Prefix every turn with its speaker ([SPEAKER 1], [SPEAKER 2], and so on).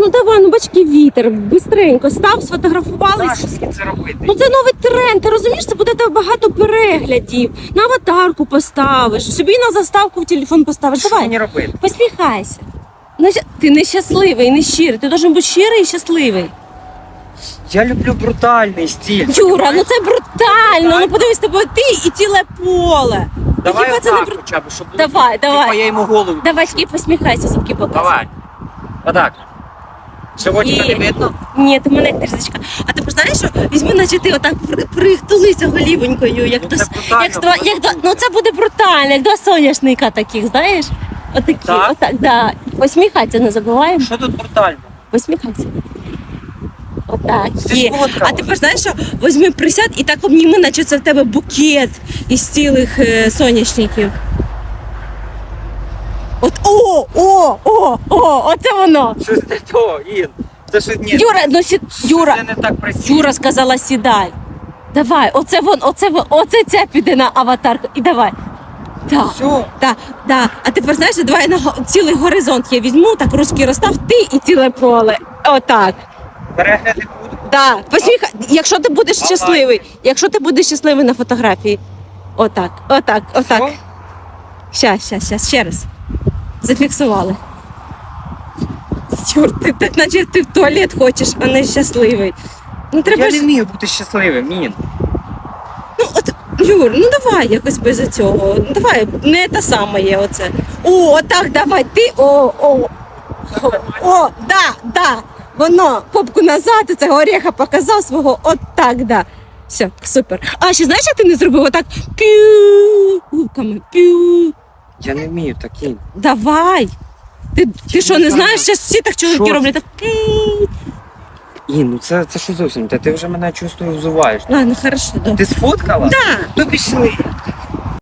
[SPEAKER 1] ну давай, ну бачки вітер, бистренько, став, сфотографувались.
[SPEAKER 2] Нащо це робити?
[SPEAKER 1] Ну це новий тренд, ти розумієш, це буде тебе багато переглядів. На аватарку поставиш, собі на заставку в телефон поставиш.
[SPEAKER 2] Що
[SPEAKER 1] Давай,
[SPEAKER 2] мені робити?
[SPEAKER 1] посміхайся. Ну, Ти не щасливий, не щирий. Ти должен бути щирий і щасливий.
[SPEAKER 2] Я люблю брутальний стиль.
[SPEAKER 1] Юра, ну це брутально. Ну подивись тобою ти і ціле поле.
[SPEAKER 2] Давай
[SPEAKER 1] Хіба це не
[SPEAKER 2] отак
[SPEAKER 1] бру-
[SPEAKER 2] хоча б, щоб було
[SPEAKER 1] Давай,
[SPEAKER 2] типа,
[SPEAKER 1] давай.
[SPEAKER 2] я йому голову.
[SPEAKER 1] Давай, посміхайся, зубки показуй.
[SPEAKER 2] Давай. Отак. Сьогодні
[SPEAKER 1] Є.
[SPEAKER 2] не видно?
[SPEAKER 1] Ні, ти мене трішечка. А ти знаєш, що візьми, наче ти отак при- притулися голівонькою, як
[SPEAKER 2] Ну,
[SPEAKER 1] до
[SPEAKER 2] це
[SPEAKER 1] с-
[SPEAKER 2] брутально,
[SPEAKER 1] як два, як
[SPEAKER 2] брутально.
[SPEAKER 1] ну це буде брутально, як два соняшника таких, знаєш? Отакі,
[SPEAKER 2] Так.
[SPEAKER 1] отак, да. Посміхайся, не забуваємо.
[SPEAKER 2] Що тут брутально?
[SPEAKER 1] Посміхайся. Отак.
[SPEAKER 2] Ти
[SPEAKER 1] Є. А тепер знаєш що? Візьми присяд і так обніми, наче це в тебе букет із цілих е, соняшників. О, о, о, о, оце воно.
[SPEAKER 2] Щось не то, Ін. Це щось ні.
[SPEAKER 1] Юра, ну сі... Юра,
[SPEAKER 2] Це не так працює.
[SPEAKER 1] Юра сказала сідай. Давай, оце вон, оце вон, оце ця піде на аватарку. І давай. Так,
[SPEAKER 2] Все.
[SPEAKER 1] так, так. А тепер знаєш, давай на го- цілий горизонт я візьму, так ручки розстав, ти і ціле поле. Отак.
[SPEAKER 2] Перегляди будуть.
[SPEAKER 1] Так, посміха. Якщо ти будеш
[SPEAKER 2] Давай.
[SPEAKER 1] щасливий, якщо ти будеш щасливий на фотографії. Отак, отак, отак.
[SPEAKER 2] Все?
[SPEAKER 1] Щас, щас, щас, ще раз. Зафіксували. Чорт, ти так наче ти в туалет хочеш, а не щасливий. Ну треба
[SPEAKER 2] Я
[SPEAKER 1] ж.
[SPEAKER 2] не вмію бути щасливим, Мін.
[SPEAKER 1] Ну от Юр, ну давай якось без цього. Ну, Давай, не те саме є оце. О, так, давай, ти. О, о. О, о, да, да. Воно попку назад, і це ореха показав свого. От так, да. Все, супер. А ще знаєш, як ти не зробив отак п'ю губками, п'ю.
[SPEAKER 2] Я не вмію так,
[SPEAKER 1] Давай. Ти, ти що, не
[SPEAKER 2] не
[SPEAKER 1] знаєш,
[SPEAKER 2] зараз
[SPEAKER 1] що всі так чоловіки
[SPEAKER 2] Що
[SPEAKER 1] роблять так.
[SPEAKER 2] Ін, ну це, це що зовсім? Та ти вже мене чувствую взуваєш.
[SPEAKER 1] Ладно, хорошо, добре.
[SPEAKER 2] Ти сфоткала?
[SPEAKER 1] Да.
[SPEAKER 2] Ну пішли.